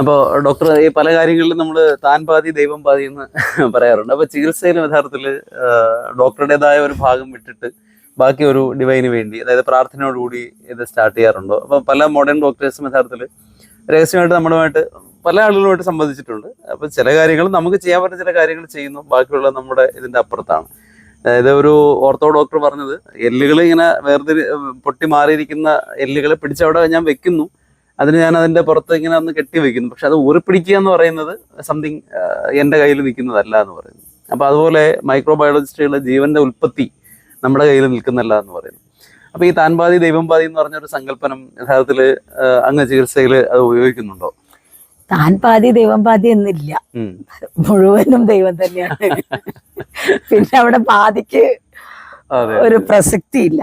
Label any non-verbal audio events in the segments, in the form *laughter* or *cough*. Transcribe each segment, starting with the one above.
അപ്പോൾ ഡോക്ടർ ഈ പല കാര്യങ്ങളിലും നമ്മൾ താൻ പാതി ദൈവം പാതി എന്ന് പറയാറുണ്ട്. അപ്പോൾ ചികിത്സയിൽ യഥാർത്ഥത്തിൽ ഡോക്ടറുടേതായ ഒരു ഭാഗം വിട്ടിട്ട് ബാക്കി ഒരു ഡിവൈന് വേണ്ടി അതായത് പ്രാർത്ഥനയോടുകൂടി ഇത് സ്റ്റാർട്ട് ചെയ്യാറുണ്ടോ. അപ്പോൾ പല മോഡേൺ ഡോക്ടേഴ്സും യഥാർത്ഥത്തിൽ രഹസ്യമായിട്ട് നമ്മളുമായിട്ട് പല ആളുകളുമായിട്ട് സംബന്ധിച്ചിട്ടുണ്ട് അപ്പോൾ ചില കാര്യങ്ങൾ നമുക്ക് ചെയ്യാൻ പറ്റുന്ന ചില കാര്യങ്ങൾ ചെയ്യുന്നു ബാക്കിയുള്ള നമ്മുടെ ഇതിന്റെ അപ്പുറത്താണ്. അതായത് ഒരു ഓർത്തോ ഡോക്ടർ പറഞ്ഞത് എല്ലുകൾ ഇങ്ങനെ വേർതിരി പൊട്ടി മാറിയിരിക്കുന്ന എല്ലുകളെ പിടിച്ചവിടെ ഞാൻ വെക്കുന്നു. അതിന് ഞാൻ അതിന്റെ പുറത്ത് ഇങ്ങനെ ഒന്ന് കെട്ടി വെക്കുന്നു. പക്ഷെ അത് ഊറിപ്പിടിക്കുക എന്ന് പറയുന്നത് സംതിങ് എന്റെ കയ്യിൽ നിൽക്കുന്നതല്ല എന്ന് പറയുന്നു. അപ്പൊ അതുപോലെ മൈക്രോബയോളജിസ്റ്റുകളുടെ ജീവന്റെ ഉൽപ്പത്തി നമ്മുടെ കയ്യിൽ നിൽക്കുന്നല്ല എന്ന് പറയുന്നു. അപ്പൊ ഈ താൻപാതി ദൈവം പാതി എന്ന് പറഞ്ഞൊരു സങ്കല്പനം യഥാർത്ഥത്തിൽ അങ്ങ് ചികിത്സയിൽ അത് ഉപയോഗിക്കുന്നുണ്ടോ? താൻ പാതി ദൈവം പാതി എന്നില്ല മുഴുവനും ദൈവം തന്നെയാണ്. *laughs* പിന്നെ അവിടെ പാതിക്ക് ഒരു പ്രസക്തി ഇല്ല.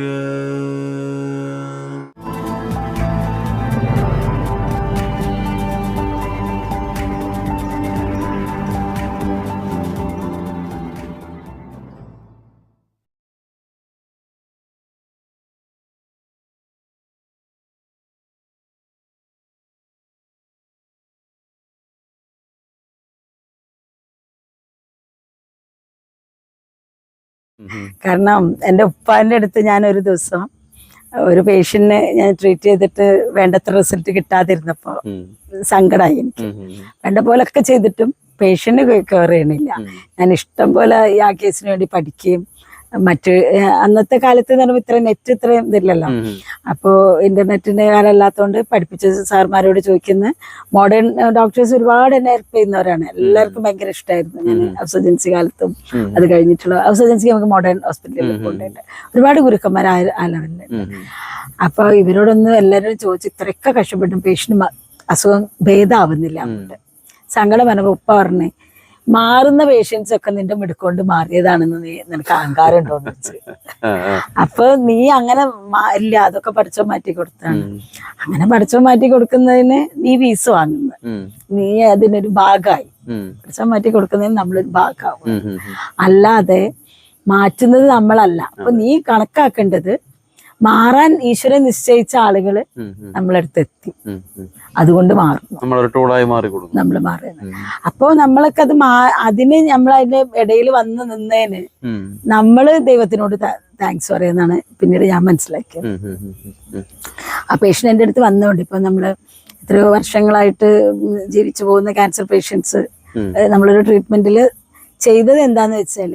കാരണം എന്റെ ഉപ്പാന്റെ അടുത്ത് ഞാൻ ഒരു ദിവസം ഒരു പേഷ്യന്റിനെ ഞാൻ ട്രീറ്റ് ചെയ്തിട്ട് വേണ്ടത്ര റിസൾട്ട് കിട്ടാതിരുന്നപ്പോൾ. സങ്കടമായി എനിക്ക്. വേണ്ട പോലൊക്കെ ചെയ്തിട്ടും പേഷ്യന്റ് കയറിയണില്ല ചെയ്യണില്ല. ഞാൻ ഇഷ്ടം പോലെ ഈ ആ കേസിന് വേണ്ടി പഠിക്കുകയും മറ്റ് അന്നത്തെ കാലത്ത് എന്ന് പറയുമ്പോൾ ഇത്ര നെറ്റ് ഇത്രയും ഇതില്ലല്ലോ. അപ്പോ. അപ്പോൾ ഇന്റർനെറ്റിന്റെ കാലം അല്ലാത്തതുകൊണ്ട് പഠിപ്പിച്ച സാർമാരോട് ചോദിക്കുന്ന മോഡേൺ ഡോക്ടേഴ്സ് ഒരുപാട് എന്നെ ഹെൽപ്പ് ചെയ്യുന്നവരാണ്. എല്ലാവർക്കും ഭയങ്കര ഇഷ്ടമായിരുന്നു ഞാൻ ഔസജൻസി കാലത്തും അത് കഴിഞ്ഞിട്ടുള്ള ഔസജൻസിക്ക് നമുക്ക് മോഡേൺ ഹോസ്പിറ്റലിൽ കൊണ്ടുണ്ട് ഒരുപാട് ഗുരുക്കന്മാർ ആ ആ ലെവലിൽ ഉം. ഉം. അപ്പൊ ഇവരോടൊന്നും എല്ലാവരും ചോദിച്ചു ഇത്രയൊക്കെ കഷ്ടപ്പെട്ടും. പേഷ്യന്റ് അസുഖം ഭേദാവുന്നില്ല. അങ്ങോട്ട് സങ്കടം പറഞ്ഞപ്പോ ഉപ്പ പറഞ്ഞേ മാറുന്ന പേഷ്യൻസ് ഒക്കെ നിന്റെ മിടുക്കൊണ്ട് മാറിയതാണെന്ന് നീ നിനക്ക് അഹങ്കാരം ഉണ്ടോന്ന് വെച്ച്. അപ്പൊ നീ അങ്ങനെ ഇല്ല അതൊക്കെ പഠിച്ചോ മാറ്റി കൊടുത്താണ്. അങ്ങനെ പഠിച്ചോ മാറ്റി കൊടുക്കുന്നതിന് നീ ഫീസ് വാങ്ങുന്നത് നീ അതിനൊരു ഭാഗമായി. പഠിച്ചോ മാറ്റി കൊടുക്കുന്നതിന് നമ്മളൊരു ഭാഗമാവും. അല്ലാതെ മാറ്റുന്നത് നമ്മളല്ല. അപ്പൊ നീ കണക്കാക്കേണ്ടത് മാറാൻ ഈശ്വരൻ നിശ്ചയിച്ച ആളുകൾ. നമ്മളടുത്ത് എത്തി. അതുകൊണ്ട് മാറും നമ്മൾ മാറുന്നത് അപ്പോ നമ്മളൊക്കെ അത് മാ അതിന് നമ്മൾ അതിന്റെ ഇടയിൽ വന്ന് നിന്നേന് നമ്മൾ ദൈവത്തിനോട് താങ്ക്സ് പറയുന്നതാണ് പിന്നീട് ഞാൻ മനസ്സിലാക്കിയത്. ആ പേഷ്യന്റ് എന്റെ അടുത്ത് വന്നുകൊണ്ട് ഇപ്പൊ നമ്മൾ എത്രയോ വർഷങ്ങളായിട്ട് ജീവിച്ചു പോകുന്ന ക്യാൻസർ പേഷ്യൻസ്. നമ്മളൊരു ട്രീറ്റ്മെന്റിൽ ചെയ്തത് എന്താന്ന് വെച്ചാൽ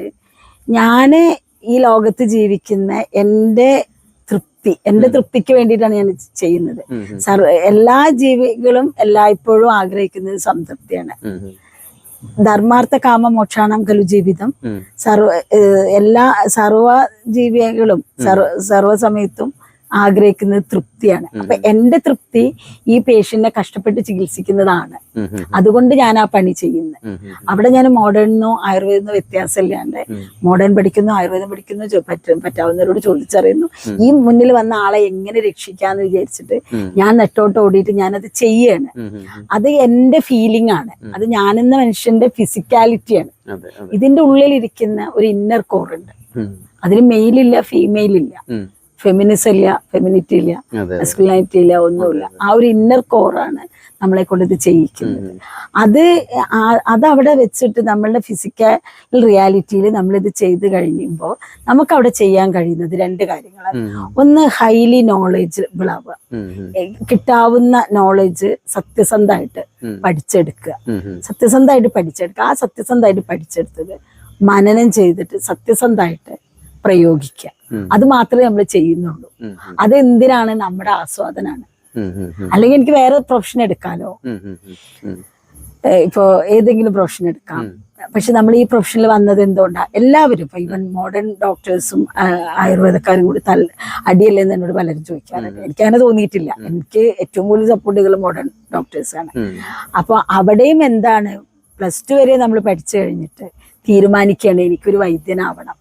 ഞാൻ ഈ ലോകത്ത് ജീവിക്കുന്ന എന്റെ തൃപ്തി. എന്റെ തൃപ്തിക്ക് വേണ്ടിയിട്ടാണ് ഞാൻ ചെയ്യുന്നത്. സർ എല്ലാ ജീവികളും എല്ലായ്പ്പോഴും ആഗ്രഹിക്കുന്നത് സംതൃപ്തിയാണ്. ധർമാർത്ഥ കാമ മോക്ഷാണം കലു ജീവിതം. സർവ എല്ലാ സർവ ജീവികളും സർവ സർവസമയത്തും ആഗ്രഹിക്കുന്നത് തൃപ്തിയാണ്. അപ്പൊ എന്റെ തൃപ്തി ഈ പേഷ്യന്റിനെ കഷ്ടപ്പെട്ട് ചികിത്സിക്കുന്നതാണ്. അതുകൊണ്ട് ഞാൻ ആ പണി ചെയ്യുന്നത്. അവിടെ ഞാൻ മോഡേണിനോ ആയുർവേദനോ വ്യത്യാസമില്ലാണ്ട്. മോഡേൺ പഠിക്കുന്നു ആയുർവേദം പഠിക്കുന്നു പറ്റും പറ്റാവുന്നവരോട് ചോദിച്ചറിയുന്നു. ഈ മുന്നിൽ വന്ന ആളെ എങ്ങനെ രക്ഷിക്കാന്ന് വിചാരിച്ചിട്ട് ഞാൻ നെട്ടോട്ട് ഓടിയിട്ട് ഞാനത് ചെയ്യാണ്. അത് എന്റെ ഫീലിംഗ് ആണ്. അത് ഞാനെന്ന മനുഷ്യന്റെ ഫിസിക്കാലിറ്റിയാണ് ഇതിന്റെ ഉള്ളിൽ ഉള്ളിലിരിക്കുന്ന ഒരു ഇന്നർ കോർ ഉണ്ട്. അതിന് അതിൽ മെയിലില്ല ഫീമെയിൽ ഇല്ല. ഫെമിനിസം ഇല്ല ഫെമിനിറ്റി ഇല്ല മസ്കുലാനിറ്റി ഇല്ല ഒന്നുമില്ല. ആ ഒരു ഇന്നർ കോറാണ് നമ്മളെ കൊണ്ട് ഇത് ചെയ്യിക്കുന്നത്. അത് അത് അവിടെ വെച്ചിട്ട് നമ്മളുടെ ഫിസിക്കൽ റിയാലിറ്റിയിൽ നമ്മളിത് ചെയ്ത് കഴിയുമ്പോൾ നമുക്ക് അവിടെ ചെയ്യാൻ കഴിയുന്നത് രണ്ട് കാര്യങ്ങളാണ്. ഒന്ന് ഹൈലി നോളേജബിൾ ആവുക. കിട്ടാവുന്ന നോളേജ് സത്യസന്ധമായിട്ട് പഠിച്ചെടുക്കുക. സത്യസന്ധമായിട്ട് പഠിച്ചെടുക്കുക. ആ സത്യസന്ധമായിട്ട് പഠിച്ചെടുത്തത് മനനം ചെയ്തിട്ട് സത്യസന്ധമായിട്ട് പ്രയോഗിക്കുക. അത് മാത്രമേ നമ്മൾ ചെയ്യുന്നുള്ളൂ. അതെന്തിനാണ് അത് എന്തിനാണ് നമ്മുടെ ആസ്വാദനാണ്. അല്ലെങ്കിൽ എനിക്ക് വേറെ പ്രൊഫഷൻ എടുക്കാലോ? ഇപ്പോ ഏതെങ്കിലും പ്രൊഫഷൻ എടുക്കാം. പക്ഷെ നമ്മൾ ഈ പ്രൊഫഷനിൽ വന്നത് എന്തുകൊണ്ടാണ് എല്ലാവരും ഇപ്പൊ ഈവൻ മോഡേൺ ഡോക്ടേഴ്സും ആയുർവേദക്കാരും കൂടി തല്ല അടിയല്ലെന്ന് എന്നോട് പലരും ചോദിക്കാറുണ്ട്. എനിക്ക് അങ്ങനെ തോന്നിയിട്ടില്ല. എനിക്ക് ഏറ്റവും കൂടുതൽ സപ്പോർട്ടുകൾ മോഡേൺ ഡോക്ടേഴ്സാണ്. അപ്പൊ അവിടെയും എന്താണ്? പ്ലസ് ടു വരെ നമ്മൾ പഠിച്ചു കഴിഞ്ഞിട്ട് തീരുമാനിക്കുകയാണ് എനിക്കൊരു വൈദ്യനാവണം.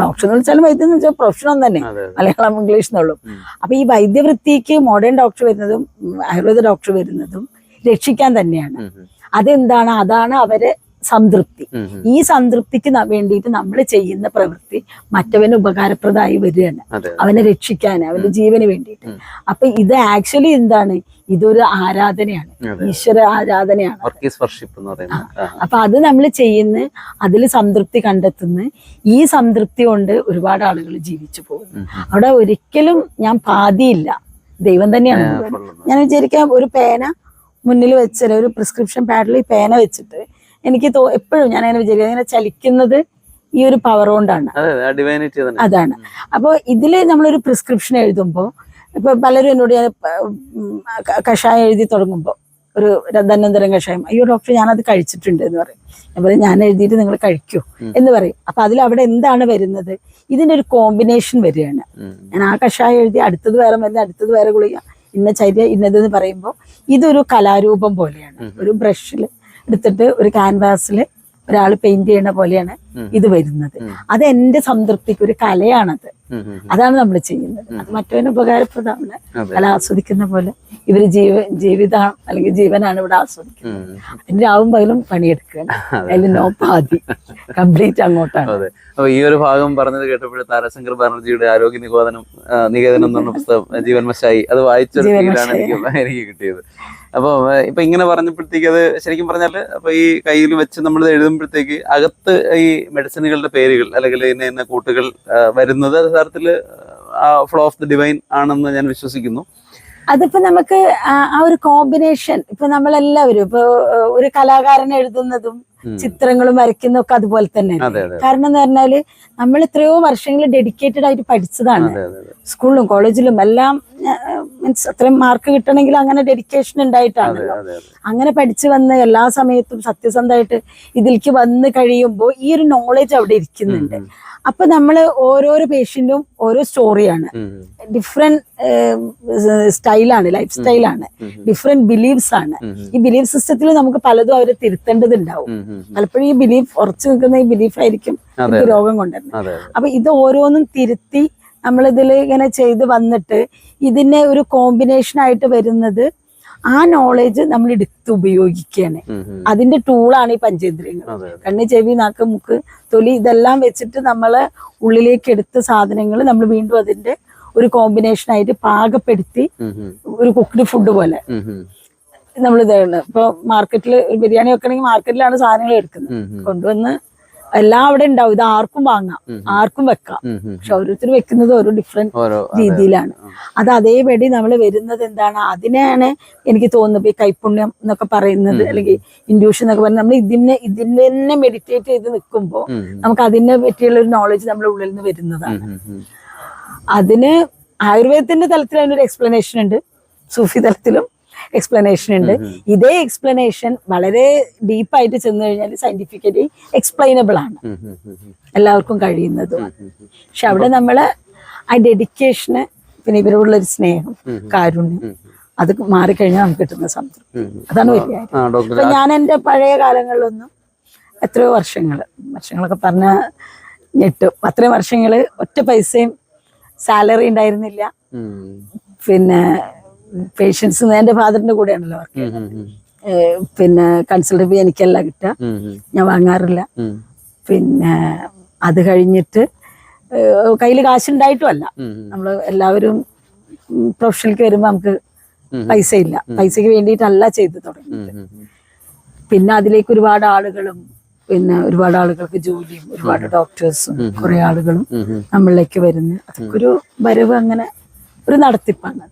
ഡോക്ടർ എന്ന് വെച്ചാൽ വൈദ്യം എന്ന് വെച്ചാൽ പ്രൊഫഷണൽ തന്നെ. മലയാളം ഇംഗ്ലീഷ് എന്നുള്ളൂ അപ്പൊ ഈ വൈദ്യവൃത്തിക്ക് മോഡേൺ ഡോക്ടർ വരുന്നതും ആയുർവേദ ഡോക്ടർ വരുന്നതും രക്ഷിക്കാൻ തന്നെയാണ്. അതെന്താണ്? അതാണ് അവരെ സംതൃപ്തി. ഈ സംതൃപ്തിക്ക് വേണ്ടിയിട്ട് നമ്മൾ ചെയ്യുന്ന പ്രവൃത്തി മറ്റവന് ഉപകാരപ്രദമായി വരികയാണ്. അവനെ രക്ഷിക്കാൻ അവന്റെ ജീവന് വേണ്ടിയിട്ട്. അപ്പൊ ഇത് ആക്ച്വലി എന്താണ്? ഇതൊരു ആരാധനയാണ്. ഈശ്വര ആരാധനയാണ്. അപ്പൊ അത് നമ്മൾ ചെയ്യുന്ന അതിൽ സംതൃപ്തി കണ്ടെത്തുന്ന ഈ സംതൃപ്തി കൊണ്ട് ഒരുപാട് ആളുകൾ ജീവിച്ചു പോകുന്നു. അവിടെ ഒരിക്കലും ഞാൻ പാതിയില്ല. ദൈവം തന്നെയാണ്. ഞാൻ വിചാരിക്കാം ഒരു പേന മുന്നിൽ വെച്ചിട്ട് ഒരു പ്രിസ്ക്രിപ്ഷൻ പാഡിൽ ഈ പേന വെച്ചിട്ട് എനിക്ക് തോ എപ്പോഴും ഞാൻ അങ്ങനെ വിചാരിക്കും. അങ്ങനെ ചലിക്കുന്നത് ഈ ഒരു പവർ കൊണ്ടാണ്. അതാണ്. അപ്പോൾ ഇതിൽ നമ്മളൊരു പ്രിസ്ക്രിപ്ഷൻ എഴുതുമ്പോൾ ഇപ്പൊ പലരും എന്നോട് ഞാൻ കഷായം എഴുതി തുടങ്ങുമ്പോൾ ഒരു ധന്വന്തരം കഷായം അയ്യോ ഡോക്ടർ അത് കഴിച്ചിട്ടുണ്ട് എന്ന് പറയും. ഞാൻ പറയും ഞാൻ എഴുതിയിട്ട് നിങ്ങൾ കഴിക്കൂ എന്ന് പറയും. അപ്പൊ അതിൽ അവിടെ എന്താണ് വരുന്നത്? ഇതിന്റെ ഒരു കോമ്പിനേഷൻ വരികയാണ്. ഞാൻ ആ കഷായം എഴുതി അടുത്തത് വേറെ മരുന്ന് അടുത്തത് വേറെ ഗുളിക ഇന്ന ചര്യ ഇന്നതെന്ന് പറയുമ്പോൾ ഇതൊരു കലാരൂപം പോലെയാണ്. ഒരു ബ്രഷിൽ എടുത്തിട്ട് ഒരു ക്യാൻവാസിൽ ഒരാൾ പെയിന്റ് ചെയ്യുന്ന പോലെയാണ്. ഇത് വരുന്നത്. അത് എന്റെ സംതൃപ്തിക്ക് ഒരു കലയാണത്. അതാണ് നമ്മൾ ചെയ്യുന്നത്. അത് മറ്റവന് ഉപകാരപ്രദമാണ്. കല ആസ്വദിക്കുന്ന പോലെ ഇവർ ജീവ ജീവിതം അല്ലെങ്കിൽ ജീവനാണ് ഇവിടെ ആസ്വദിക്കുന്നത്. അതിന് രാവും പകലും പണിയെടുക്കുകയാണ്. അതിൽ നോ പാതി. കംപ്ലീറ്റ് അങ്ങോട്ടാണ്. അപ്പൊ ഈ ഒരു ഭാഗം പറഞ്ഞത് കേട്ടപ്പോൾ താരശങ്കർ ബാനർജിയുടെ ആരോഗ്യ ആ, നികേതനം എന്ന് പറഞ്ഞ പുസ്തകം ജീവൻ മശായി അത് വായിച്ചൊരു ഫീലാണ് എനിക്ക് എനിക്ക് കിട്ടിയത്. അപ്പൊ ഇപ്പൊ ഇങ്ങനെ പറഞ്ഞപ്പോഴത്തേക്ക് അത് ശരിക്കും പറഞ്ഞാൽ അപ്പൊ ഈ കയ്യിൽ വെച്ച് നമ്മൾ എഴുതുമ്പോഴത്തേക്ക് അകത്ത് ഈ മെഡിസിനുകളുടെ പേരുകൾ അല്ലെങ്കിൽ ഇന്ന ഇന്ന കൂട്ടുകൾ വരുന്നത് യഥാർത്ഥത്തിൽ ഫ്ലോ ഓഫ് ദി ഡിവൈൻ ആണെന്ന് ഞാൻ വിശ്വസിക്കുന്നു. അതിപ്പോ നമുക്ക് ആ ഒരു കോമ്പിനേഷൻ ഇപ്പൊ നമ്മളെല്ലാവരും ഇപ്പൊ ഒരു കലാകാരൻ എഴുതുന്നതും ചിത്രങ്ങളും വരയ്ക്കുന്നതും ഒക്കെ അതുപോലെ തന്നെ. കാരണം എന്ന് പറഞ്ഞാൽ നമ്മൾ എത്രയോ വർഷങ്ങൾ ഡെഡിക്കേറ്റഡ് ആയിട്ട് പഠിച്ചതാണ്. സ്കൂളിലും കോളേജിലും എല്ലാം മീൻസ് അത്രയും മാർക്ക് കിട്ടണമെങ്കിൽ അങ്ങനെ ഡെഡിക്കേഷൻ ഉണ്ടായിട്ടാണല്ലോ. അങ്ങനെ പഠിച്ചു വന്ന് എല്ലാ സമയത്തും സത്യസന്ധമായിട്ട് ഇതിലേക്ക് വന്ന് കഴിയുമ്പോൾ ഈ ഒരു നോളേജ് അവിടെ ഇരിക്കുന്നുണ്ട്. അപ്പൊ നമ്മൾ ഓരോരോ പേഷ്യന്റും ഓരോ സ്റ്റോറിയാണ്. ഡിഫറെന്റ് സ്റ്റൈലാണ് ലൈഫ് സ്റ്റൈലാണ്. ഡിഫറെന്റ് ബിലീഫ്സ് ആണ് ഈ ബിലീഫ് സിസ്റ്റത്തിൽ നമുക്ക് പലതും അവരെ തിരുത്തേണ്ടതുണ്ടാവും. പലപ്പോഴും ഈ ബിലീഫ് ഉറച്ചു നിൽക്കുന്ന ഈ ബിലീഫായിരിക്കും രോഗം കൊണ്ടുവരുന്നത്. അപ്പൊ ഇത് ഓരോന്നും തിരുത്തി നമ്മൾ ഇതിൽ ഇങ്ങനെ ചെയ്ത് വന്നിട്ട് ഇതിനെ ഒരു കോമ്പിനേഷൻ ആയിട്ട് വരുന്നത് ആ നോളേജ് നമ്മൾ എടുത്ത് ഉപയോഗിക്കുകയാണ്. അതിന്റെ ടൂളാണ് ഈ പഞ്ചേന്ദ്രിയങ്ങൾ കണ്ണ് ചെവി നാക്ക് മുക്ക് തൊലി ഇതെല്ലാം വെച്ചിട്ട് നമ്മൾ ഉള്ളിലേക്ക് എടുത്ത സാധനങ്ങൾ നമ്മൾ വീണ്ടും അതിന്റെ ഒരു കോമ്പിനേഷൻ ആയിട്ട് പാകപ്പെടുത്തി. ഒരു കുക്ക്ഡ് ഫുഡ് പോലെ. നമ്മൾ ഇതാണ് ഇപ്പൊ മാർക്കറ്റിൽ ബിരിയാണി വെക്കണമെങ്കിൽ മാർക്കറ്റിലാണ് സാധനങ്ങൾ എടുക്കുന്നത്. കൊണ്ടുവന്ന് എല്ലാം അവിടെ ഉണ്ടാവും. ഇത് ആർക്കും വാങ്ങാം. ആർക്കും വെക്കാം. പക്ഷെ ഓരോരുത്തർ വെക്കുന്നത് ഓരോ ഡിഫറെന്റ് രീതിയിലാണ്. അത് അതേപടി നമ്മൾ വരുന്നത് എന്താണ്? അതിനെയാണ് എനിക്ക് തോന്നുന്നത് ഈ കൈപ്പുണ്യം എന്നൊക്കെ പറയുന്നത്. അല്ലെങ്കിൽ ഇൻഡ്യൂഷൻ എന്നൊക്കെ പറയുന്നത്. നമ്മൾ ഇതിനെ ഇതിനെ തന്നെ മെഡിറ്റേറ്റ് ചെയ്ത് നിൽക്കുമ്പോൾ നമുക്ക് അതിനെ പറ്റിയുള്ള ഒരു നോളജ് നമ്മുടെ ഉള്ളിൽ നിന്ന് വരുന്നതാണ്. അതിന് ആയുർവേദത്തിന്റെ തലത്തിൽ അതിനൊരു എക്സ്പ്ലനേഷൻ ഉണ്ട്. സൂഫി തലത്തിലും എക്സ്പ്ലനേഷൻ ഉണ്ട്. ഇതേ എക്സ്പ്ലനേഷൻ വളരെ ഡീപ്പായിട്ട് ചെന്ന് കഴിഞ്ഞാൽ സയന്റിഫിക്കലി എക്സ്പ്ലൈനബിൾ ആണ്. എല്ലാവർക്കും കഴിയുന്നതും. പക്ഷെ അവിടെ നമ്മൾ ആ ഡെഡിക്കേഷന് പിന്നെ ഇവരോടുള്ള ഒരു സ്നേഹം. കാരുണ്യം. അത് മാറിക്കഴിഞ്ഞാൽ നമുക്ക് കിട്ടുന്ന സംതൃപ്തി. അതാണ് വലിയ ഡോക്ടർ ഞാൻ എന്റെ പഴയ കാലങ്ങളിലൊന്നും എത്രയോ വർഷങ്ങൾ വർഷങ്ങളൊക്കെ പറഞ്ഞ ഞെട്ടും. അത്രയും വർഷങ്ങൾ ഒറ്റ പൈസയും സാലറി ഉണ്ടായിരുന്നില്ല. പിന്നെ പേഷ്യൻസ് എന്റെ ഫാദറിന്റെ കൂടെയാണല്ലോ വർക്ക്. പിന്നെ കൺസൾട്ട് ഫീ എനിക്കല്ല കിട്ടുക. ഞാൻ വാങ്ങാറില്ല പിന്നെ അത് കഴിഞ്ഞിട്ട് കയ്യിൽ കാശുണ്ടായിട്ടും അല്ല ഉം. നമ്മൾ എല്ലാവരും പ്രൊഫഷനിലേക്ക് വരുമ്പോൾ നമുക്ക്. പൈസ ഇല്ല പൈസക്ക് വേണ്ടിയിട്ടല്ല ചെയ്തു തുടങ്ങി ഉം. ഉം. പിന്നെ അതിലേക്ക് ഒരുപാട് ആളുകളും പിന്നെ ഒരുപാട് ആളുകൾക്ക് ജോലിയും ഒരുപാട് ഡോക്ടേഴ്സും കുറെ ആളുകളും. നമ്മളിലേക്ക് വരുന്നു അതൊക്കെ ഒരു വരവ് അങ്ങനെ ഒരു നടത്തിപ്പാണ്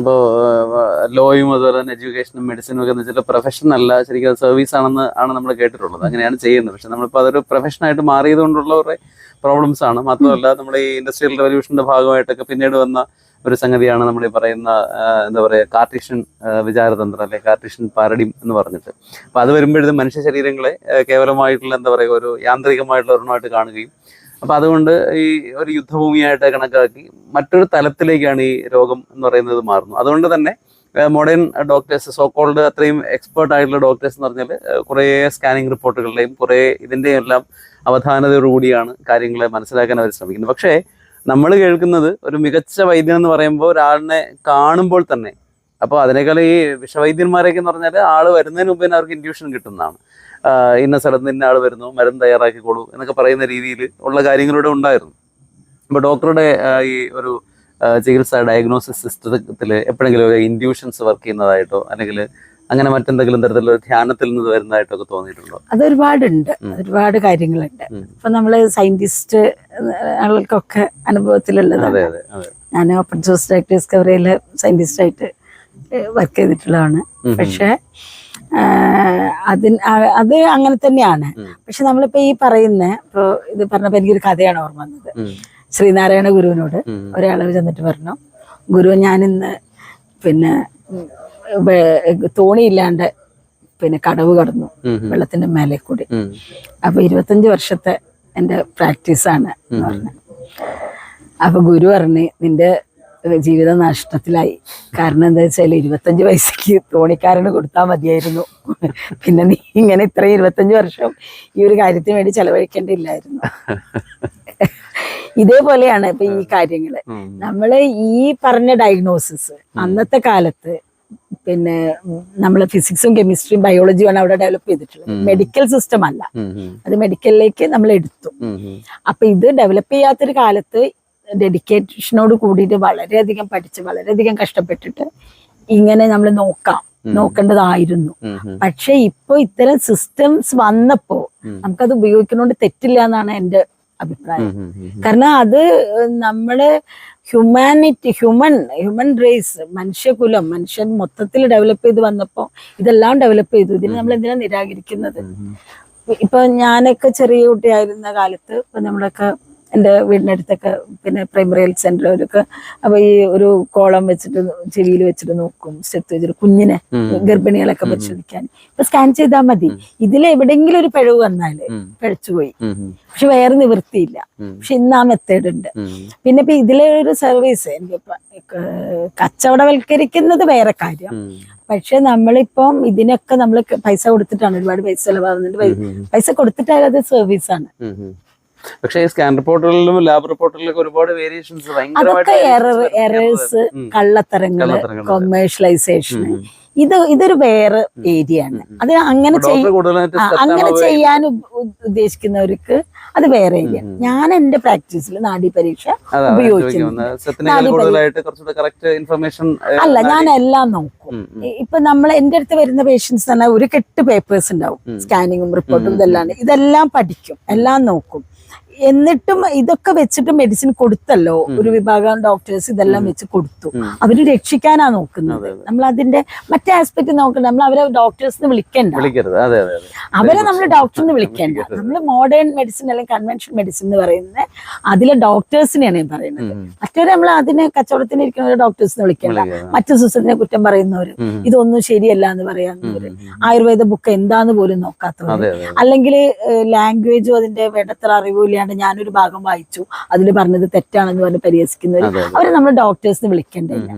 അപ്പോൾ ലോയും അതുപോലെ തന്നെ എഡ്യൂക്കേഷനും മെഡിസിനും ഒക്കെ എന്ന് വെച്ചാൽ പ്രൊഫഷൻ അല്ല ശരിക്കും സർവീസ് ആണെന്ന് ആണ് നമ്മൾ കേട്ടിട്ടുള്ളത്. അങ്ങനെയാണ് ചെയ്യുന്നത്. പക്ഷെ നമ്മളിപ്പോൾ അതൊരു പ്രൊഫഷനായിട്ട് മാറിയത് കൊണ്ടുള്ള കുറേ പ്രോബ്ലംസ് ആണ്. മാത്രമല്ല നമ്മൾ ഈ ഇൻഡസ്ട്രിയൽ റെവല്യൂഷന്റെ ഭാഗമായിട്ടൊക്കെ പിന്നീട് വന്ന ഒരു സംഗതിയാണ് നമ്മൾ ഈ പറയുന്ന എന്താ പറയുക കാർട്ടീഷ്യൻ വിചാരതന്ത്രം അല്ലെ കാർട്ടീഷ്യൻ പാരഡിം എന്ന് പറഞ്ഞിട്ട്. അപ്പൊ അത് വരുമ്പോഴത്തെ മനുഷ്യ ശരീരങ്ങളെ കേവലമായിട്ടുള്ള എന്താ പറയുക ഒരു യാന്ത്രികമായിട്ടുള്ള ഒരെണ്ണമായിട്ട് കാണുകയും അപ്പൊ അതുകൊണ്ട് ഈ ഒരു യുദ്ധഭൂമിയായിട്ട് കണക്കാക്കി മറ്റൊരു തലത്തിലേക്കാണ് ഈ രോഗം എന്ന് പറയുന്നത് മാറുന്നത്. അതുകൊണ്ട് തന്നെ മോഡേൺ ഡോക്ടേഴ്സ് സോ കോൾഡ് അത്രയും എക്സ്പേർട്ട് ആയിട്ടുള്ള ഡോക്ടേഴ്സ് എന്ന് പറഞ്ഞാൽ കുറേ സ്കാനിങ് റിപ്പോർട്ടുകളുടെയും കുറേ ഇതിന്റെയും എല്ലാം അവധാനതയോടുകൂടിയാണ് കാര്യങ്ങളെ മനസ്സിലാക്കാൻ അവർ ശ്രമിക്കുന്നത്. പക്ഷേ നമ്മൾ കേൾക്കുന്നത് ഒരു മികച്ച വൈദ്യൻ എന്ന് പറയുമ്പോൾ ഒരാളിനെ കാണുമ്പോൾ തന്നെ. അപ്പോൾ അതിനേക്കാൾ ഈ വിഷവൈദ്യന്മാരൊക്കെ എന്ന് പറഞ്ഞാൽ ആൾ വരുന്നതിന് മുമ്പ് തന്നെ അവർക്ക് ഇൻഡ്യൂഷൻ കിട്ടുന്നതാണ്. ഇന്ന സ്ഥലത്ത് നിന്ന് ആൾ വരുന്നു മരുന്ന് തയ്യാറാക്കിക്കോളൂ എന്നൊക്കെ പറയുന്ന രീതിയിൽ ഉള്ള കാര്യങ്ങളിവിടെ ഉണ്ടായിരുന്നു. അപ്പോൾ ഡോക്ടറുടെ ഈ ഒരു ചികിത്സ ഡയഗ്നോസിസ് സിസ്റ്റത്തിൽ എപ്പോഴെങ്കിലും ഇൻഡ്യൂഷൻസ് വർക്ക് ചെയ്യുന്നതായിട്ടോ അല്ലെങ്കിൽ അങ്ങനെ മറ്റെന്തെങ്കിലും തരത്തിലുള്ള ധ്യാനത്തിൽ നിന്ന് വരുന്നതായിട്ടോ ഒക്കെ തോന്നിയിട്ടുണ്ടോ? അത് ഒരുപാടുണ്ട് ഒരുപാട് കാര്യങ്ങളുണ്ട്. ഇപ്പൊ നമ്മൾ സയന്റിസ്റ്റ് ആളുകൾക്കൊക്കെ അനുഭവത്തിലുള്ളത് ഞാൻ ഓപ്പൺ സോഴ്സ് ഡയറ്റ് ഡിസ്കവറിയിൽ സയന്റിസ്റ്റ് ആയിട്ട് വർക്ക് ചെയ്തിട്ടുള്ളതാണ്. പക്ഷെ അതിന് അത് അങ്ങനെ തന്നെയാണ്. പക്ഷെ നമ്മളിപ്പോ ഈ പറയുന്ന ഇപ്പൊ ഇത് പറഞ്ഞപ്പോ എനിക്കൊരു കഥയാണ് ഓർമ്മ വന്നത് ശ്രീനാരായണ ഗുരുവിനോട് ഉം. ഒരാൾ ചെന്നിട്ട് പറഞ്ഞു ഗുരു ഞാനിന്ന് പിന്നെ തോണിയില്ലാണ്ട് പിന്നെ കടവ് കടന്നു. വെള്ളത്തിന്റെ മേലെ കൂടി. അപ്പൊ ഇരുപത്തഞ്ച് വർഷത്തെ എന്റെ പ്രാക്ടീസാണ് എന്ന് പറഞ്ഞു അപ്പൊ ഗുരു പറഞ്ഞ് നിന്റെ ജീവിതം നഷ്ടത്തിലായി. കാരണം എന്താ വെച്ചാൽ ഇരുപത്തഞ്ച് പൈസക്ക് തോണിക്കാരന് കൊടുത്താൽ മതിയായിരുന്നു. പിന്നെ നീ ഇങ്ങനെ ഇത്രയും ഇരുപത്തഞ്ച് വർഷം ഈ ഒരു കാര്യത്തിന് വേണ്ടി ചെലവഴിക്കേണ്ടില്ലായിരുന്നു ഇതേപോലെയാണ് ഇപ്പൊ ഈ കാര്യങ്ങൾ. നമ്മൾ നമ്മൾ ഈ പറഞ്ഞ ഡയഗ്നോസിസ് അന്നത്തെ കാലത്ത് പിന്നെ നമ്മൾ ഫിസിക്സും കെമിസ്ട്രിയും ബയോളജിയുമാണ് അവിടെ ഡെവലപ്പ് ചെയ്തിട്ടുള്ളത്. മെഡിക്കൽ സിസ്റ്റം അല്ല. അത് മെഡിക്കലിലേക്ക് നമ്മൾ എടുത്തു. അപ്പൊ ഇത് ഡെവലപ്പ് ചെയ്യാത്തൊരു കാലത്ത് ഡെഡിക്കേഷനോട് കൂടിയിട്ട് വളരെയധികം പഠിച്ച് വളരെയധികം കഷ്ടപ്പെട്ടിട്ട് ഇങ്ങനെ നമ്മൾ നോക്കാം. നോക്കേണ്ടതായിരുന്നു. പക്ഷെ ഇപ്പൊ ഇത്തരം സിസ്റ്റംസ് വന്നപ്പോ. നമുക്കത് ഉപയോഗിക്കുന്നോണ്ട് തെറ്റില്ല എന്നാണ് എന്റെ അഭിപ്രായം. കാരണം അത് നമ്മൾ ഹ്യൂമാനിറ്റി ഹ്യൂമൻ ഹ്യൂമൻ റേസ് മനുഷ്യകുലം മനുഷ്യൻ മൊത്തത്തിൽ ഡെവലപ്പ് ചെയ്ത് വന്നപ്പോ ഇതെല്ലാം ഡെവലപ്പ് ചെയ്തു ഇതിന് നമ്മൾ എന്തിനാ നിരാകരിക്കുന്നത്. ഇപ്പൊ ഞാനൊക്കെ ചെറിയ കുട്ടിയായിരുന്ന കാലത്ത് ഇപ്പൊ നമ്മളൊക്കെ എന്റെ വീടിനടുത്തൊക്കെ പിന്നെ പ്രൈമറി ഹെൽത്ത് സെന്ററിലൊക്കെ അപ്പൊ ഈ ഒരു കോളം വെച്ചിട്ട് ചെവിയിൽ വെച്ചിട്ട് നോക്കും സ്റ്റെത്ത് വെച്ചിട്ട് കുഞ്ഞിനെ. ഗർഭിണികളൊക്കെ പരിശോധിക്കാൻ ഇപ്പൊ സ്കാൻ ചെയ്താൽ മതി ഇതിൽ എവിടെയെങ്കിലും ഒരു പിഴവ് വന്നാൽ. പിഴച്ചുപോയി. പക്ഷെ വേറെ നിവൃത്തിയില്ല. പക്ഷെ ഇന്ന് ആ മെത്തേഡ് ഉണ്ട് പിന്നെ ഇപ്പൊ ഇതിലെ ഒരു സർവീസ് എനിക്ക് കച്ചവടവൽക്കരിക്കുന്നത് വേറെ കാര്യം. പക്ഷെ നമ്മളിപ്പം ഇതിനൊക്കെ നമ്മൾ പൈസ കൊടുത്തിട്ടാണ് ഒരുപാട് പൈസ ചെലവാകുന്നുണ്ട് പൈസ കൊടുത്തിട്ടായാലും അത് സർവീസ് ആണ് ഉം. ഉം. പക്ഷേ ഈ സ്കാൻ റിപ്പോർട്ടുകളിലും ലാബ് റിപ്പോർട്ടുകളിലൊക്കെ ഒരുപാട് വേരിയേഷൻസ് ഭയങ്കര കള്ളത്തരങ്ങൾ കള്ളത്തരങ്ങൾ. കൊമേഴ്ഷ്യലൈസേഷൻ ഇത് ഇതൊരു വേറെ ഏരിയ ആണ് അത് അങ്ങനെ അങ്ങനെ ചെയ്യാൻ ഉദ്ദേശിക്കുന്നവർക്ക് അത് വേറെ ഏരിയ. ഞാൻ എന്റെ പ്രാക്ടീസിൽ നാഡി പരീക്ഷ അല്ല ഞാൻ എല്ലാം നോക്കും. ഇപ്പൊ നമ്മൾ എന്റെ അടുത്ത് വരുന്ന പേഷ്യൻസ് തന്നെ ഒരു കെട്ട് പേപ്പേഴ്സ് ഉണ്ടാവും. സ്കാനിങ്ങും റിപ്പോർട്ടും ഇതെല്ലാം ഇതെല്ലാം പഠിക്കും. എല്ലാം നോക്കും. എന്നിട്ടും ഇതൊക്കെ വെച്ചിട്ട് മെഡിസിൻ കൊടുത്തല്ലോ. ഒരു വിഭാഗം ഡോക്ടേഴ്സ് ഇതെല്ലാം വെച്ച് കൊടുത്തു. അവർ രക്ഷിക്കാനാ നോക്കുന്നത്. നമ്മൾ അതിന്റെ മറ്റേ ആസ്പെക്ട് നോക്കണ്ട. നമ്മൾ അവരെ ഡോക്ടേഴ്സിന് വിളിക്കണ്ട. അവരെ നമ്മൾ ഡോക്ടറിന് വിളിക്കണ്ട. നമ്മൾ മോഡേൺ മെഡിസിൻ അല്ലെങ്കിൽ കൺവെൻഷൻ മെഡിസിൻ എന്ന് പറയുന്നത് അതിലെ ഡോക്ടേഴ്സിനെയാണ് ഞാൻ പറയുന്നത്. മറ്റൊരു നമ്മൾ അതിനെ കച്ചവടത്തിന് ഇരിക്കുന്ന ഡോക്ടേഴ്സിനെ വിളിക്കേണ്ട. മറ്റു സിസ്റ്റത്തിനെ കുറ്റം പറയുന്നവര്. ഇതൊന്നും ശരിയല്ല എന്ന് പറയാവുന്നവര്. ആയുർവേദ ബുക്ക് എന്താന്ന് പോലും നോക്കാത്തവര്. അല്ലെങ്കിൽ ലാംഗ്വേജും അതിന്റെ വേണ്ടത്ര അറിവും ഇല്ലാണ്ട് ഞാനൊരു ഭാഗം വായിച്ചു. അതിൽ പറഞ്ഞത് തെറ്റാണെന്ന് പറഞ്ഞ് അതെ. അവരെ നമ്മൾ ഡോക്ടേഴ്സിന് വിളിക്കേണ്ടില്ല.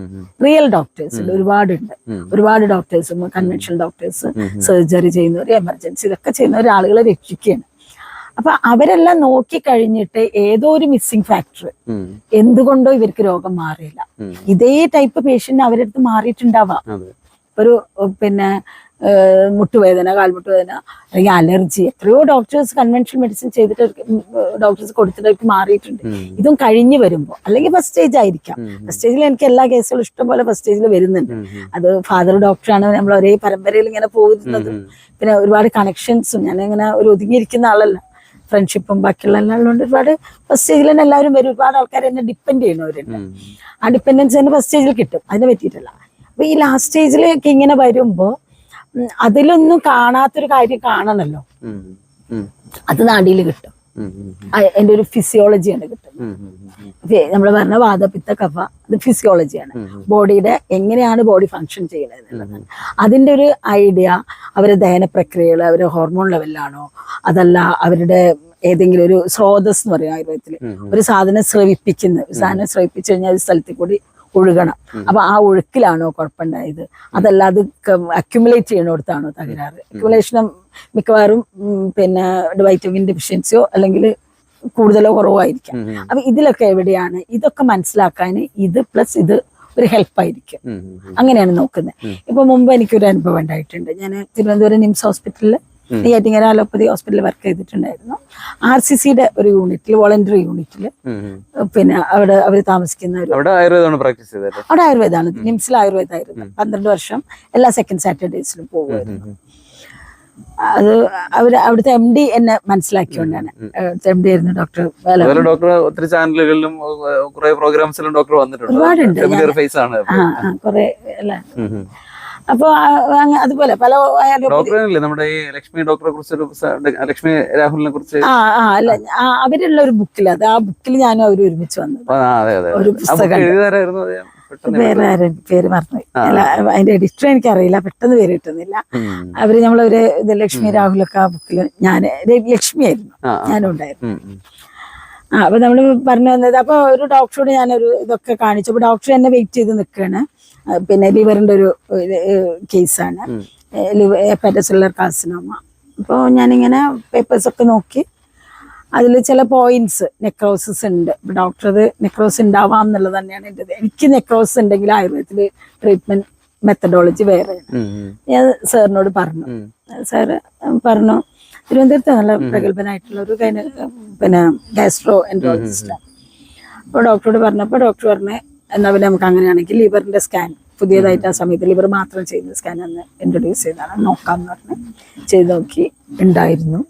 റിയൽ ഡോക്ടേഴ്സ് ഉണ്ട് ഒരുപാടുണ്ട്. ഒരുപാട് ഡോക്ടേഴ്സും കൺവെൻഷണൽ ഡോക്ടേഴ്സ് സർജറി ചെയ്യുന്നവർ എമർജൻസി ഇതൊക്കെ ചെയ്യുന്ന ആളുകളെ രക്ഷിക്കുകയാണ്. അപ്പൊ അവരെല്ലാം നോക്കി കഴിഞ്ഞിട്ട് ഏതോ ഒരു മിസ്സിംഗ് ഫാക്ടർ. എന്തുകൊണ്ടോ ഇവർക്ക് രോഗം മാറിയില്ല. ഇതേ ടൈപ്പ് പേഷ്യന്റ് അവരടുത്ത് മാറിയിട്ടുണ്ടാവാം. ഒരു പിന്നെ മുട്ടുവേദന കാൽമുട്ടുവേദന അല്ലെങ്കിൽ അലർജി എത്രയോ ഡോക്ടേഴ്സ് കൺവെൻഷണൽ മെഡിസിൻ ചെയ്തിട്ട് ഡോക്ടേഴ്സ് കൊടുത്തിട്ട് മാറിയിട്ടുണ്ട്. ഇതും കഴിഞ്ഞു വരുമ്പോൾ അല്ലെങ്കിൽ ഫസ്റ്റ് സ്റ്റേജ് ആയിരിക്കാം. ഫസ്റ്റ് സ്റ്റേജിൽ എനിക്ക് എല്ലാ കേസുകളും ഇഷ്ടം പോലെ ഫസ്റ്റ് സ്റ്റേജിൽ വരുന്നുണ്ട്. അത് ഫാദർ ഡോക്ടറാണ് നമ്മൾ ഒരേ പരമ്പരയിൽ ഇങ്ങനെ പോകുന്നത്. പിന്നെ ഒരുപാട് കണക്ഷൻസും ഞാൻ ഇങ്ങനെ ഒരു ഒതുങ്ങിയിരിക്കുന്ന ആളല്ല. ഫ്രണ്ട്ഷിപ്പും ബാക്കിയുള്ള എല്ലാം ഉള്ളതുകൊണ്ട് ഒരുപാട് ഫസ്റ്റ് സ്റ്റേജിൽ തന്നെ എല്ലാവരും വരും. ഒരുപാട് ആൾക്കാർ എന്നെ ഡിപ്പെൻഡ് ചെയ്യുന്നവരുണ്ട്. ഉം. ആ ഡിപ്പെൻഡൻസ് തന്നെ ഫസ്റ്റ് സ്റ്റേജിൽ കിട്ടും. അതിനെ പറ്റിയിട്ടല്ല. അപ്പൊ ഈ ലാസ്റ്റ് സ്റ്റേജിലേക്ക് ഇങ്ങനെ വരുമ്പോൾ അതിലൊന്നും കാണാത്തൊരു കാര്യം കാണണല്ലോ. അത് നാടിയിൽ കിട്ടും. എന്റെ ഒരു ഫിസിയോളജിയാണ് കിട്ടുന്നത്. നമ്മൾ പറഞ്ഞ വാദപിത്ത കഫ അത് ഫിസിയോളജിയാണ് ബോഡിയുടെ എങ്ങനെയാണ് ബോഡി ഫങ്ഷൻ ചെയ്യുന്നത് അതിന്റെ അതിന്റെ ഒരു ഐഡിയ അവരെ ദഹന പ്രക്രിയകൾ അവരുടെ ഹോർമോൺ ലെവലിലാണോ അതല്ല അവരുടെ ഏതെങ്കിലും ഒരു സ്രോതസ് എന്ന് പറയും ആയുർവേദത്തിൽ ഒരു സാധനം സ്രവിപ്പിക്കുന്ന ഒരു സാധനം സ്രവിപ്പിച്ചു കഴിഞ്ഞാൽ ഒരു സ്ഥലത്തിൽ കൂടി ഒഴുകണം. അപ്പൊ ആ ഒഴുക്കിലാണോ കുഴപ്പമുണ്ടായത്? അതല്ല അത് അക്യുമുലേറ്റ് ചെയ്യണോടത്താണോ തകരാറ്? അക്യുമുലേഷൻ മിക്കവാറും പിന്നെ വൈറ്റമിൻ ഡെഫിഷ്യൻസിയോ അല്ലെങ്കിൽ കൂടുതലോ കുറവോ ആയിരിക്കാം. അപ്പൊ ഇതിലൊക്കെ എവിടെയാണ്? ഇതൊക്കെ മനസ്സിലാക്കാൻ ഇത് പ്ലസ് ഇത് ഒരു ഹെൽപ്പായിരിക്കും. അങ്ങനെയാണ് നോക്കുന്നത്. ഇപ്പൊ മുമ്പ് എനിക്കൊരു അനുഭവം ഉണ്ടായിട്ടുണ്ട്. ഞാൻ തിരുവനന്തപുരം നിംസ് ഹോസ്പിറ്റലിൽ നെയ്യാറ്റിങ്ങര അലോപ്പതി ഹോസ്പിറ്റലിൽ വർക്ക് ചെയ്തിട്ടുണ്ടായിരുന്നു. ആർ സി സിയുടെ ഒരു യൂണിറ്റിൽ വോളണ്ടറി യൂണിറ്റിൽ. പിന്നെ അവിടെ അവർ താമസിക്കുന്ന ഒരു അവിടെ ആയുർവേദമാണ് പ്രാക്ടീസ് ചെയ്തത്? അവിടെ ആയുർവേദമാണ്. നിംസിൽ ആയുർവേദമായിരുന്നു പന്ത്രണ്ട് വർഷം എല്ലാ സെക്കൻഡ് സാറ്റർഡേസിലും പോകുമായിരുന്നു അത് അവർ അവിടുത്തെ എം ഡി എന്നെ മനസ്സിലാക്കിയോണ്ടാണ്. എം ഡി ആയിരുന്നു ഡോക്ടർ ഡോക്ടർ ഒത്തിരി ചാനലുകളിലും കുറെ പ്രോഗ്രാംസിലും ഡോക്ടർ വന്നിട്ടുണ്ട്. ഒരുപാടുണ്ട്. ഫേസ് ആണ്. കുറെ അല്ല. അപ്പൊ അതുപോലെ പല നമ്മുടെ ഈ ലക്ഷ്മി ഡോക്ടറെ കുറിച്ച് ലക്ഷ്മി രാഹുലിനെ കുറിച്ച്? ആ ആ അല്ല അവരുള്ള ഒരു ബുക്കിൽ അത് ആ ബുക്കിൽ ഞാനും അവർ ഒരുമിച്ച് വന്നത്. വേറെ അതെ അതെ ഒരു പുസ്തകം പേര് ആരും പേര് മറന്നുപോയി. അല്ല അതിന്റെ എഡിറ്റർ എനിക്കറിയില്ല പെട്ടെന്ന് പേര് കിട്ടുന്നില്ല. അവർ നമ്മളൊരു ഇത് ലക്ഷ്മി രാഹുലൊക്കെ ആ ബുക്കിൽ ഞാൻ ലക്ഷ്മി ആയിരുന്നു. ആ, ആ. ഞാനും ഉണ്ടായിരുന്നു. ആ അപ്പൊ നമ്മൾ പറഞ്ഞു വന്നത് അപ്പൊ ഒരു ഡോക്ടറോട് ഞാനൊരു ഇതൊക്കെ കാണിച്ചു. അപ്പൊ ഡോക്ടർ എന്നെ വെയിറ്റ് ചെയ്ത് നിൽക്കുകയാണ് പിന്നെ ലിവറിന്റെ ഒരു കേസാണ്. Liver hepatocellular carcinoma. അപ്പോൾ ഞാനിങ്ങനെ പേപ്പേഴ്സ് ഒക്കെ നോക്കി. അതിൽ ചില പോയിന്റ്സ് നെക്രോസിസ് ഉണ്ട്. ഡോക്ടർ അത് നെക്രോസ് ഉണ്ടാവാം എന്നുള്ളത് തന്നെയാണ് എന്റെ എനിക്ക് നെക്രോസ് ഉണ്ടെങ്കിൽ ആയുർവേദത്തിൽ ട്രീറ്റ്മെന്റ് മെത്തഡോളജി വേറെയാണ്. ഞാൻ സാറിനോട് പറഞ്ഞു. സാറ് പറഞ്ഞു തിരുവനന്തപുരത്ത് നല്ല പ്രഗത്ഭനായിട്ടുള്ള ഒരു പിന്നെ ഗാസ്ട്രോ എൻട്രോളജിസ്റ്റാണ് അപ്പോൾ ഡോക്ടറോട് പറഞ്ഞപ്പോൾ ഡോക്ടർ പറഞ്ഞു എന്നാൽ പിന്നെ നമുക്ക് അങ്ങനെയാണെങ്കിൽ ലിവറിന്റെ സ്കാൻ പുതിയതായിട്ട് ആ സമയത്ത് ലിവർ മാത്രം ചെയ്യുന്ന സ്കാൻ അന്ന് ഇൻട്രൊഡ്യൂസ് ചെയ്താണ് നോക്കാം എന്ന് പറഞ്ഞ് ചെയ്ത് നോക്കി ഉണ്ടായിരുന്നു.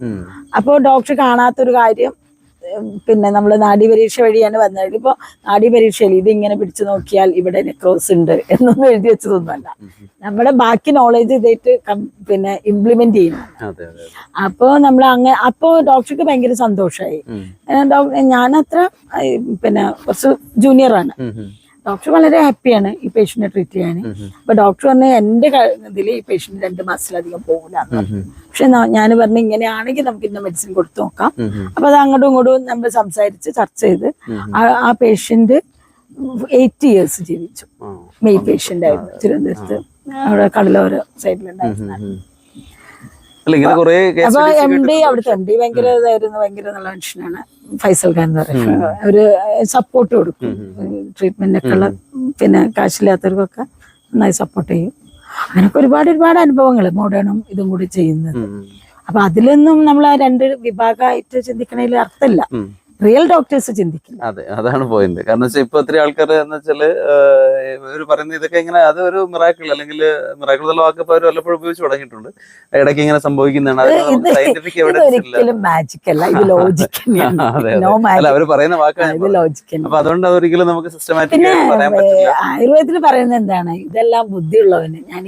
അപ്പോൾ ഡോക്ടർ കാണാത്തൊരു കാര്യം പിന്നെ നമ്മൾ നാഡി പരീക്ഷ വഴിയാണ് വന്നത് ഇപ്പോൾ നാഡി പരീക്ഷയിൽ ഇത് ഇങ്ങനെ പിടിച്ചു നോക്കിയാൽ ഇവിടെ നെക്രോസ് ഉണ്ട് എന്നൊന്നും എഴുതി വെച്ചതൊന്നുമല്ല നമ്മുടെ ബാക്കി നോളേജ് ഇതായിട്ട് പിന്നെ ഇംപ്ലിമെന്റ് ചെയ്യണം. അപ്പോൾ നമ്മൾ അങ്ങനെ അപ്പോൾ ഡോക്ടർക്ക് ഭയങ്കര സന്തോഷമായി ഉം. ഞാനത്ര പിന്നെ കുറച്ച് ജൂനിയറാണ്. ഡോക്ടർ വളരെ ഹാപ്പിയാണ് ഈ പേഷ്യന്റിനെ ട്രീറ്റ് ചെയ്യാൻ അപ്പൊ ഡോക്ടർ പറഞ്ഞ എന്റെ ഇതിൽ ഈ പേഷ്യന്റ് രണ്ട് മാസത്തിലധികം പോകില്ല പക്ഷെ ഞാൻ പറഞ്ഞു ഇങ്ങനെയാണെങ്കിൽ നമുക്ക് ഇന്ന മെഡിസിൻ കൊടുത്തു നോക്കാം. അപ്പൊ അത് അങ്ങോട്ടും ഇങ്ങോട്ടും നമ്മൾ സംസാരിച്ച് ചർച്ച ചെയ്ത് ആ- പേഷ്യന്റ് എയ്റ്റ് ഇയേഴ്സ് ജീവിച്ചു. മെയ് പേഷ്യന്റ് ആയിരുന്നു തിരുവനന്തപുരത്ത്. അവിടെ കടലോര സൈഡിലുണ്ടായിരുന്ന ഉം. അല്ല ഇങ്ങനെ കുറെ അപ്പൊ എം ഡി അവിടുത്തെ എം ഡി ഭയങ്കര ഇതായിരുന്നു ഭയങ്കര നല്ല മനുഷ്യനാണ് ഫൈസൽ ഖാൻ എന്ന് പറയുന്നത്. അവർ സപ്പോർട്ട് കൊടുക്കും. ട്രീറ്റ്മെന്റ് ഒക്കെ ഉള്ള പിന്നെ കാശില്ലാത്തവർക്കൊക്കെ നന്നായി സപ്പോർട്ട് ചെയ്യും. അങ്ങനൊക്കെ ഒരുപാട് ഒരുപാട് അനുഭവങ്ങൾ മോഡേണും ഇതും കൂടി ചെയ്യുന്നത്. അപ്പൊ അതിലൊന്നും നമ്മൾ ആ രണ്ട് വിഭാഗമായിട്ട് ചിന്തിക്കണതിൽ അർത്ഥമില്ല. റിയൽ ഡോക്ടേഴ്സ് ചിന്തിക്കും അതെ അതാണ് പോയിന്റ് കാരണം വെച്ചാൽ ഇപ്പൊ ഒത്തിരി ആൾക്കാർ എന്ന് വെച്ചാൽ ഇവർ പറയുന്നത് ഇതൊക്കെ ഇങ്ങനെ അത് ഒരു മിറാക്കിൾ അല്ലെങ്കിൽ മിറാക്കിൾ എന്നുള്ള വാക്ക് അവർ വല്ലപ്പോഴും ഉപയോഗിച്ച് തുടങ്ങിയിട്ടുണ്ട്. ഇടയ്ക്ക് ഇങ്ങനെ സംഭവിക്കുന്നതാണ്. സയന്റിഫിക് അല്ല. മാജിക് *laughs* പറയുന്ന വാക്കാണ് അപ്പൊ അതുകൊണ്ട് അതൊരിക്കലും നമുക്ക് സിസ്റ്റമാറ്റിക് ആയിട്ട് പറയാൻ പറ്റില്ല. ആയുർവേദത്തിൽ പറയുന്നത് എന്താണ്? ഇതെല്ലാം ബുദ്ധിയുള്ളവന്. ഞാൻ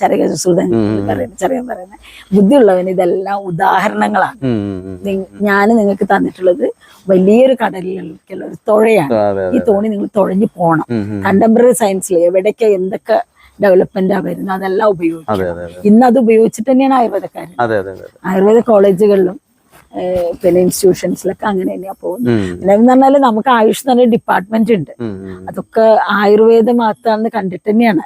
ചരക സുധൻ പറയുന്നത് ചെറിയ പറയുന്നത് ബുദ്ധിയുള്ളവന് ഇതെല്ലാം ഉദാഹരണങ്ങളാണ്. ഞാൻ നിങ്ങൾക്ക് തന്നിട്ടുള്ളത് വലിയൊരു കടലിലേക്കുള്ള ഒരു തുഴയാണ്. ഈ തോണി നിങ്ങൾ തുഴഞ്ഞു പോകണം ഉം. കണ്ടംപററി സയൻസിൽ എവിടേക്ക് എന്തൊക്കെ ഡെവലപ്മെന്റ് വരുന്നത് അതെല്ലാം അതെ ഉപയോഗിക്കും ഇന്ന് അത് ഉപയോഗിച്ചിട്ട് തന്നെയാണ് ആയുർവേദക്കാരൻ അതെ ആയുർവേദ കോളേജുകളിലും പിന്നെ ഇൻസ്റ്റിറ്റ്യൂഷൻസിലൊക്കെ അങ്ങനെ തന്നെയാ പോകുന്നത്. പിന്നെ എന്ന് പറഞ്ഞാൽ നമുക്ക് ആയുഷ് എന്ന് പറഞ്ഞ ഡിപ്പാർട്ട്മെന്റ് ഉണ്ട്. അതൊക്കെ ആയുർവേദ മാത്രമാണെന്ന് കണ്ടിട്ട് തന്നെയാണ്.